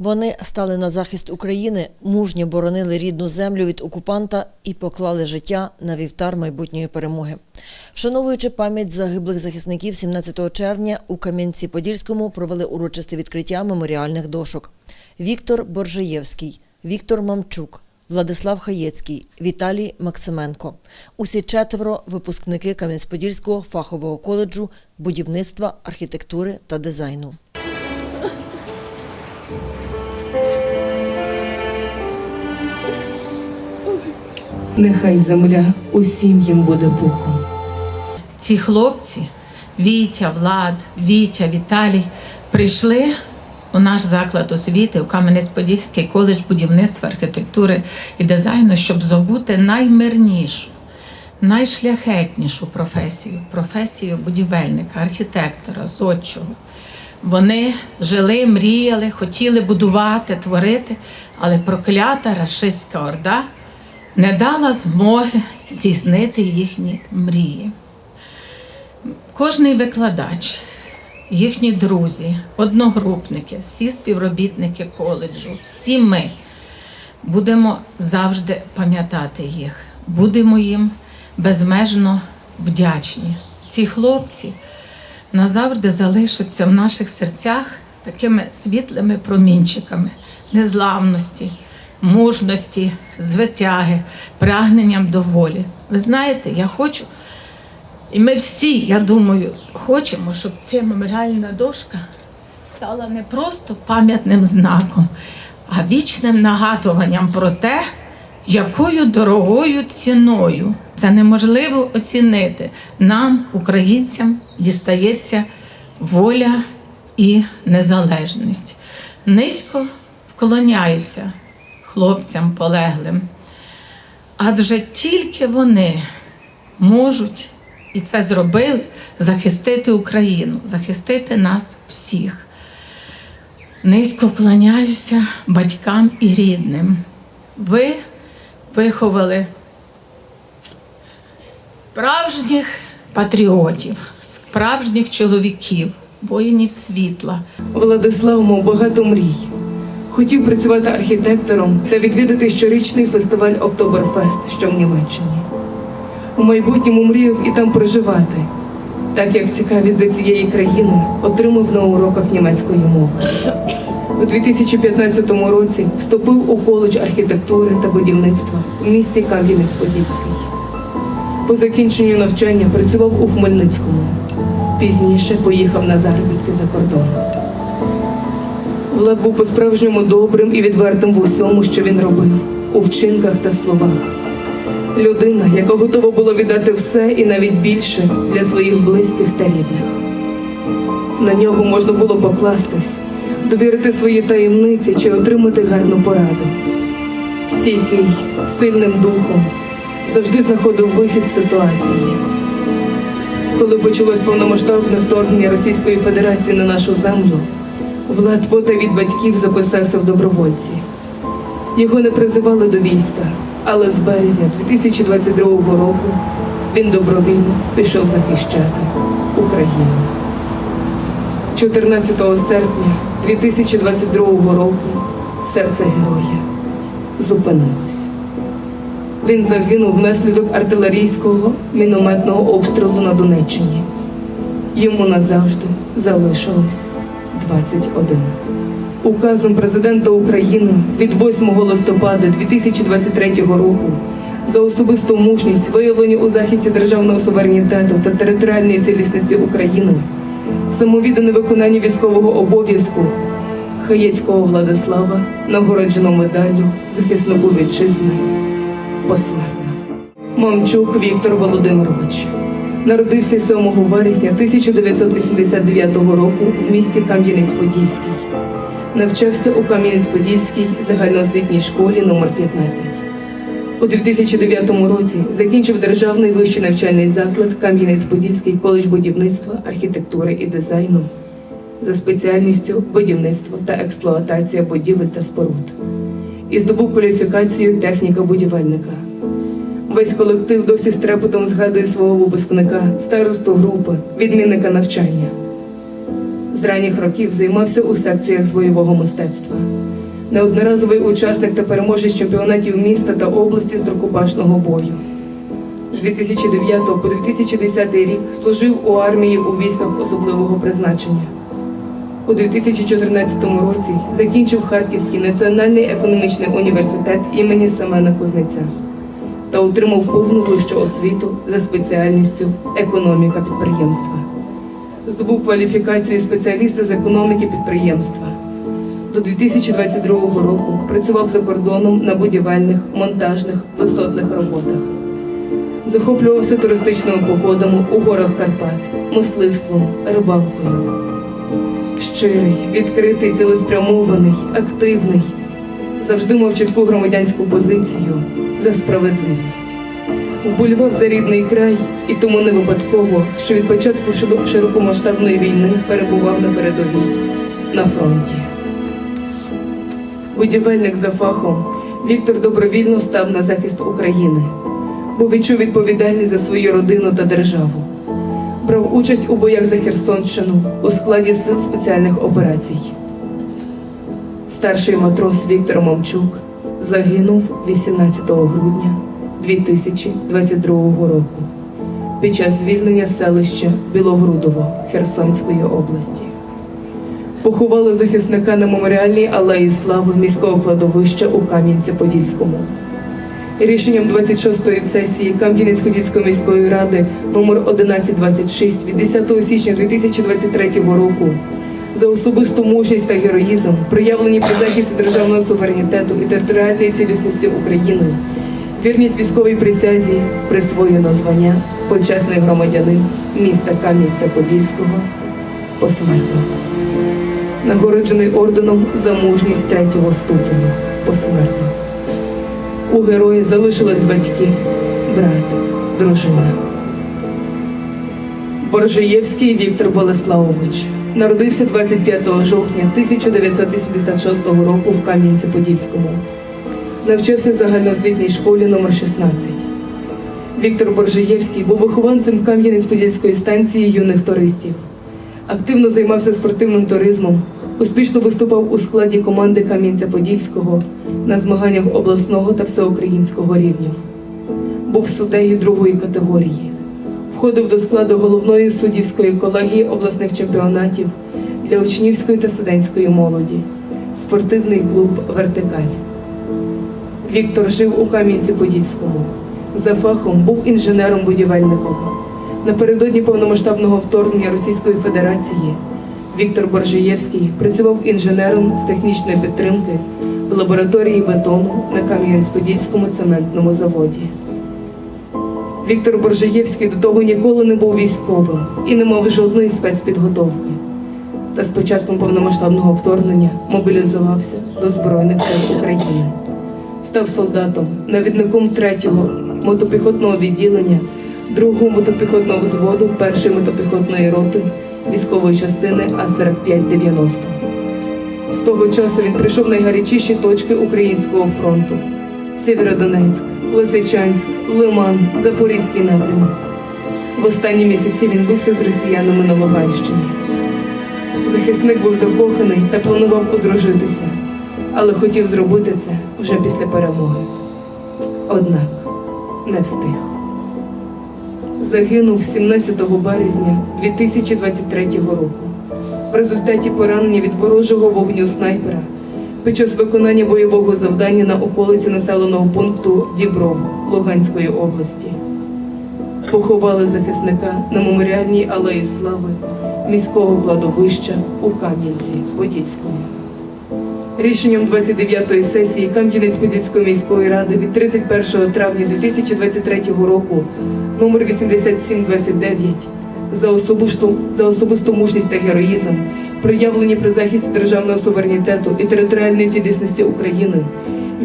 Вони стали на захист України, мужньо боронили рідну землю від окупанта і поклали життя на вівтар майбутньої перемоги. Вшановуючи пам'ять загиблих захисників 17 червня у Кам'янці-Подільському провели урочисте відкриття меморіальних дошок. Віктор Боржеєвський, Віктор Мамчук, Владислав Хаєцький, Віталій Максименко. Усі четверо випускники Кам'янець-Подільського фахового коледжу будівництва, архітектури та дизайну. Нехай земля усім їм буде пухом. ці хлопці, Вітя, Влад, Вітя, Віталій, прийшли у наш заклад освіти у Кам'янець-Подільський коледж будівництва, архітектури і дизайну, щоб здобути наймирнішу, найшляхетнішу професію професію будівельника, архітектора, зодчого. Вони жили, мріяли, хотіли будувати, творити, але проклята рашистська орда не дала змоги здійснити їхні мрії. Кожний викладач, їхні друзі, одногрупники, всі співробітники коледжу, всі ми будемо завжди пам'ятати їх, будемо їм безмежно вдячні. Ці хлопці назавжди залишаться в наших серцях такими світлими промінчиками незламності, мужності, звитяги, прагненням до волі. Ви знаєте, я хочу. І ми всі, я думаю, хочемо, щоб ця меморіальна дошка стала не просто пам'ятним знаком, а вічним нагадуванням про те, якою дорогою ціною це неможливо оцінити. Нам, українцям, дістається воля і незалежність. Низько вклоняюся хлопцям полеглим, адже тільки вони можуть і це зробили захистити Україну, захистити нас всіх. Низько вклоняюся батькам і рідним. Ви виховали справжніх патріотів, справжніх чоловіків, воїнів світла. Владислав мав багато мрій. Хотів працювати архітектором та відвідати щорічний фестиваль Октоберфест, що в Німеччині. У майбутньому мріяв і там проживати, так як цікавість до цієї країни отримав на уроках німецької мови. У 2015 році вступив у коледж архітектури та будівництва в місті Кам'янець-Подільський. По закінченню навчання працював у Хмельницькому. Пізніше поїхав на заробітки за кордон. Влад був по-справжньому добрим і відвертим в усьому, що він робив, у вчинках та словах. Людина, яка готова була віддати все і навіть більше для своїх близьких та рідних. На нього можна було покластись, довірити свої таємниці чи отримати гарну пораду. Стійкий, сильним духом, завжди знаходив вихід з ситуації. Коли почалось повномасштабне вторгнення Російської Федерації на нашу землю, Влад потай від батьків записався в добровольці. Його не призивали до війська, але з березня 2022 року він добровільно пішов захищати Україну. 14 серпня 2022 року серце героя зупинилось. Він загинув внаслідок артилерійського мінометного обстрілу на Донеччині. Йому назавжди залишилось 21. Указом президента України від 8 листопада 2023 року за особисту мужність, виявлені у захисті державного суверенітету та територіальної цілісності України, самовіддане виконання військового обов'язку Хаєцького Владислава нагороджено медаллю захиснику вітчизни посмертно. Мамчук Віктор Володимирович народився 7 вересня 1989 року в місті Кам'янець-Подільський. Навчався у Кам'янець-Подільській загальноосвітній школі номер 15. У 2009 році закінчив державний вищий навчальний заклад Кам'янець-Подільський коледж будівництва, архітектури і дизайну за спеціальністю будівництво та експлуатація будівель та споруд і здобув кваліфікацію техніка будівельника. Весь колектив досі з згадує свого випускника, старосту групи, відмінника навчання. З ранніх років займався у секціях з бойового мистецтва. Неодноразовий учасник та переможець чемпіонатів міста та області з рукопашного бою. З 2009 по 2010 рік служив у армії у військах особливого призначення. У 2014 році закінчив Харківський національний економічний університет імені Семена Кузнеця та отримав повну вищу освіту за спеціальністю економіка підприємства. Здобув кваліфікацію спеціаліста з економіки підприємства. До 2022 року працював за кордоном на будівельних, монтажних, висотних роботах. Захоплювався туристичними походами у горах Карпат, мисливством, рибалкою. Щирий, відкритий, цілеспрямований, активний, завжди мав чітку громадянську позицію за справедливість. Вболівав за рідний край і тому не випадково, що від початку широкомасштабної війни перебував на передовій на фронті. Будівельник за фахом Віктор добровільно став на захист України, бо відчув відповідальність за свою родину та державу. Брав участь у боях за Херсонщину у складі сил спеціальних операцій. Старший матрос Віктор Мовчук загинув 18 грудня 2022 року під час звільнення селища Білогрудово Херсонської області. Поховали захисника на меморіальній алеї слави міського кладовища у Кам'янці-Подільському. Рішенням 26-ї сесії Кам'янець-Подільської міської ради номер 1126 від 10 січня 2023 року за особисту мужність та героїзм, проявлені при захисті державного суверенітету і територіальної цілісності України, вірність військовій присязі, присвоєно звання почесний громадянин міста Кам'янця-Подільського посмертно. Нагороджений орденом за мужність третього ступеню посмертно. У героя залишились батьки, брат, дружина. Боржиєвський Віктор Болеславович народився 25 жовтня 1986 року в Кам'янці-Подільському. Навчався в загальноосвітній школі номер 16. Віктор Боржиєвський був вихованцем Кам'янець-Подільської станції юних туристів. Активно займався спортивним туризмом, успішно виступав у складі команди Кам'янця-Подільського на змаганнях обласного та всеукраїнського рівнів. Був суддею другої категорії. Входив до складу головної суддівської колегії обласних чемпіонатів для учнівської та студентської молоді, спортивний клуб Вертикаль. Віктор жив у Кам'янці-Подільському. За фахом був інженером-будівельником. Напередодні повномасштабного вторгнення Російської Федерації Віктор Боржиєвський працював інженером з технічної підтримки в лабораторії бетону на Кам'янець-Подільському цементному заводі. Віктор Боржиєвський до того ніколи не був військовим і не мав жодної спецпідготовки. Та з початком повномасштабного вторгнення мобілізувався до Збройних сил України. Став солдатом, навідником третього мотопіхотного відділення, другого мотопіхотного взводу першої мотопіхотної роти військової частини А-4590. З того часу він прийшов найгарячіші точки українського фронту: Сєвєродонецьк, Лисичанськ, Лиман, Запорізький напрямок. В останні місяці він бився з росіянами на Луганщині. Захисник був закоханий та планував одружитися, але хотів зробити це вже після перемоги. Однак не встиг. Загинув 17 березня 2023 року в результаті поранення від ворожого вогню снайпера під час виконання бойового завдання на околиці населеного пункту Дібров Луганської області. Поховали захисника на меморіальній алеї слави міського кладовища у Кам'янці-Подільському. Рішенням 29-ї сесії Кам'янець-Подільської міської ради від 31 травня 2023 року номер 8729 за особисту, за особисту мужність та героїзм, проявлені при захисті державного суверенітету і територіальної цілісності України,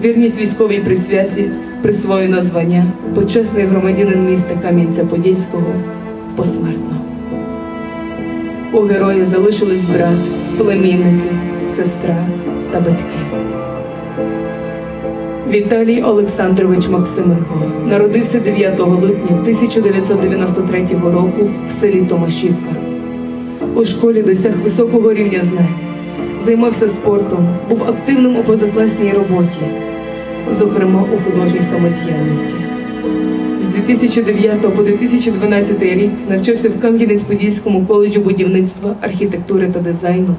вірність військовій присвязі, присвоєно звання почесний громадянин міста Кам'янця-Подільського посмертно. У героя залишились брат, племінники, сестра та батьки. Віталій Олександрович Максименко народився 9 липня 1993 року в селі Томашівка. У школі досяг високого рівня знань, займався спортом, був активним у позакласній роботі, зокрема у художній самодіяльності. З 2009 по 2012 рік навчався в Кам'янець-Подільському коледжі будівництва, архітектури та дизайну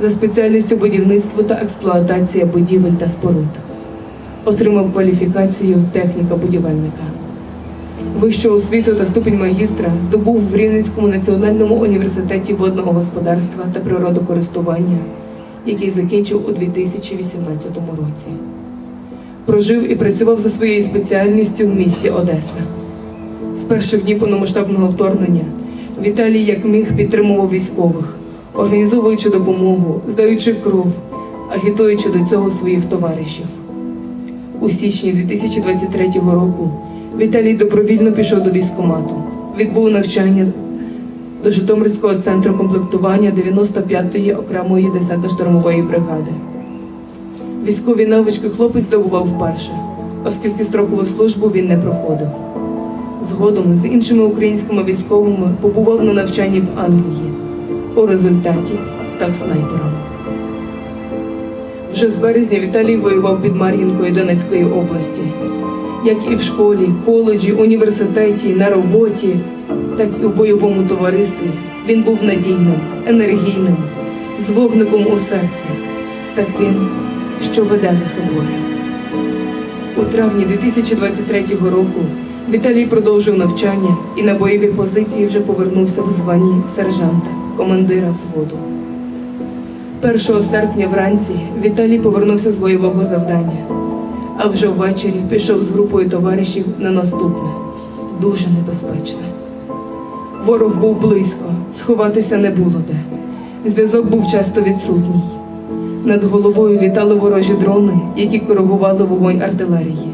за спеціальністю будівництво та експлуатація будівель та споруд. Отримав кваліфікацію техніка будівельника. Вищу освіту та ступінь магістра здобув в Рівненському національному університеті водного господарства та природокористування, який закінчив у 2018 році. Прожив і працював за своєю спеціальністю в місті Одеса. З перших днів повномасштабного вторгнення Віталій як міг підтримував військових, організовуючи допомогу, здаючи кров, агітуючи до цього своїх товаришів. У січні 2023 року Віталій добровільно пішов до військкомату, відбув навчання до Житомирського центру комплектування 95-ї окремої десантно-штурмової бригади. Військові навички хлопець здобував вперше, оскільки строкову службу він не проходив. Згодом з іншими українськими військовими побував на навчанні в Англії. У результаті став снайпером. Вже з березня Віталій воював під Мар'їнкою Донецької області. Як і в школі, коледжі, університеті, на роботі, так і в бойовому товаристві він був надійним, енергійним, з вогником у серці, таким, що веде за собою. У травні 2023 року Віталій продовжив навчання і на бойові позиції вже повернувся в званні сержанта, командира взводу. 1 серпня вранці Віталій повернувся з бойового завдання, а вже ввечері пішов з групою товаришів на наступне, дуже небезпечне. Ворог був близько, сховатися не було де. Зв'язок був часто відсутній. Над головою літали ворожі дрони, які коригували вогонь артилерії.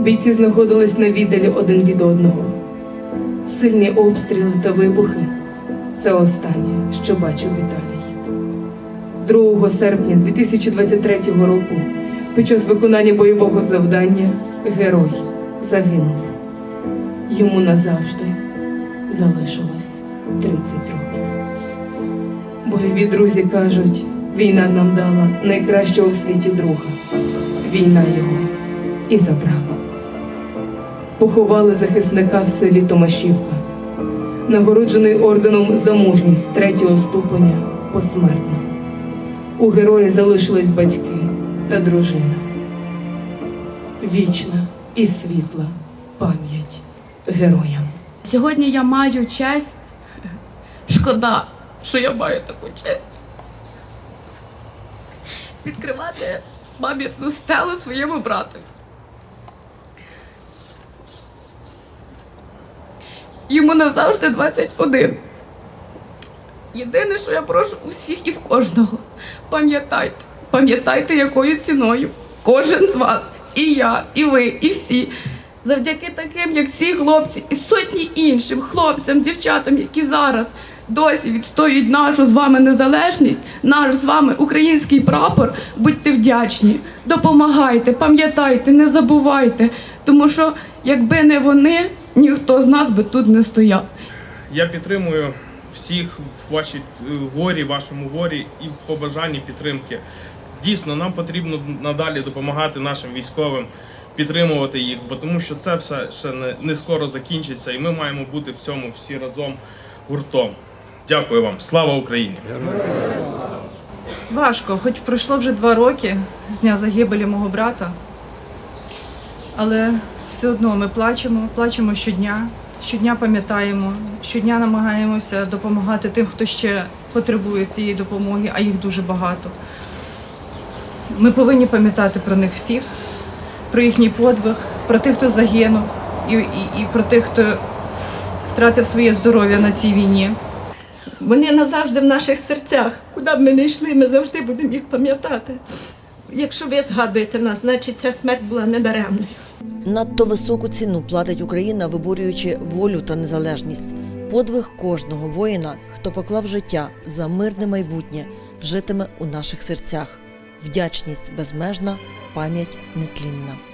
Бійці знаходились на віддалі один від одного. Сильні обстріли та вибухи це останнє, що бачив Віталій. 2 серпня 2023 року під час виконання бойового завдання герой загинув. Йому назавжди залишилось 30 років. Бойові друзі кажуть, війна нам дала найкращого у світі друга. Війна його і забрала. Поховали захисника в селі Томашівка, нагороджений орденом за мужність третього ступеня посмертно. У героя залишились батьки та дружина. Вічна і світла пам'ять героям. Сьогодні я маю честь. Шкода, що я маю таку честь. Відкривати пам'ятну стелу своєму брату. Йому назавжди 21. Єдине, що я прошу усіх і в кожного. Пам'ятайте, пам'ятайте, якою ціною кожен з вас, і я, і ви, і всі. Завдяки таким, як ці хлопці, і сотні іншим хлопцям, дівчатам, які зараз досі відстоюють нашу з вами незалежність, наш з вами український прапор. Будьте вдячні, допомагайте, пам'ятайте, не забувайте, тому що якби не вони, ніхто з нас би тут не стояв. Я підтримую всіх в вашій е, горі, вашому горі і в побажанні підтримки. Дійсно, нам потрібно надалі допомагати нашим військовим, підтримувати їх, бо тому що це все ще не, не скоро закінчиться, і ми маємо бути в цьому всі разом гуртом. Дякую вам, слава Україні! Важко, хоч пройшло вже два роки з дня загибелі мого брата. Але все одно ми плачемо, плачемо щодня, щодня пам'ятаємо, щодня намагаємося допомагати тим, хто ще потребує цієї допомоги, а їх дуже багато. Ми повинні пам'ятати про них всіх, про їхній подвиг, про тих, хто загинув, і, і, і про тих, хто втратив своє здоров'я на цій війні. Вони назавжди в наших серцях. Куди б ми не йшли, ми завжди будемо їх пам'ятати. Якщо ви згадуєте нас, значить ця смерть була недаремною. Надто високу ціну платить Україна, виборюючи волю та незалежність. Подвиг кожного воїна, хто поклав життя за мирне майбутнє, житиме у наших серцях. Вдячність безмежна, пам'ять нетлінна.